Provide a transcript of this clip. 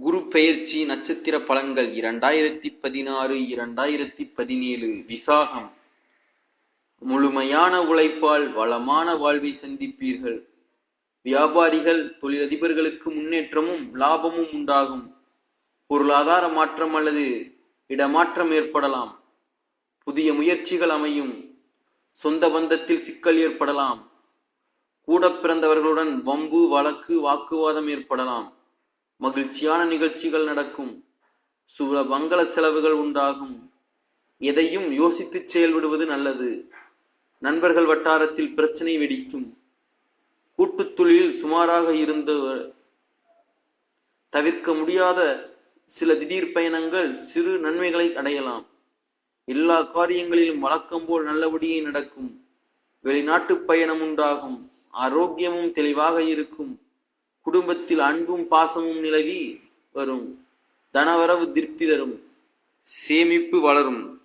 குரு பெயர்ச்சி நட்சத்திர பலன்கள் இரண்டாயிரத்தி பதினாறு இரண்டாயிரத்தி பதினேழு விசாகம். முழுமையான உழைப்பால் வளமான வாழ்வை சந்திப்பீர்கள். வியாபாரிகள் தொழிலதிபர்களுக்கு முன்னேற்றமும் லாபமும் உண்டாகும். பொருளாதார மாற்றம் அல்லது இடமாற்றம் ஏற்படலாம். புதிய முயற்சிகள் அமையும். சொந்த பந்தத்தில் சிக்கல் ஏற்படலாம். கூட பிறந்தவர்களுடன் வம்பு வழக்கு வாக்குவாதம் ஏற்படலாம். மகிழ்ச்சியான நிகழ்ச்சிகள் நடக்கும். சுல மங்கள செலவுகள் உண்டாகும். எதையும் யோசித்து செயல்படுவது நல்லது. நண்பர்கள் வட்டாரத்தில் பிரச்சனை வெடிக்கும். கூட்டுத் தொழிலில் சுமாராக இருந்த தவிர்க்க முடியாத சில திடீர் பயணங்கள் சிறு நன்மைகளை அடையலாம். எல்லா காரியங்களிலும் வழக்கம் போல் நல்லபடியே நடக்கும். வெளிநாட்டு பயணம் உண்டாகும். ஆரோக்கியமும் தெளிவாக இருக்கும். குடும்பத்தில் அன்பும் பாசமும் நிலவி வரும். தனவரவு திருப்தி தரும். சேமிப்பு வளரும்.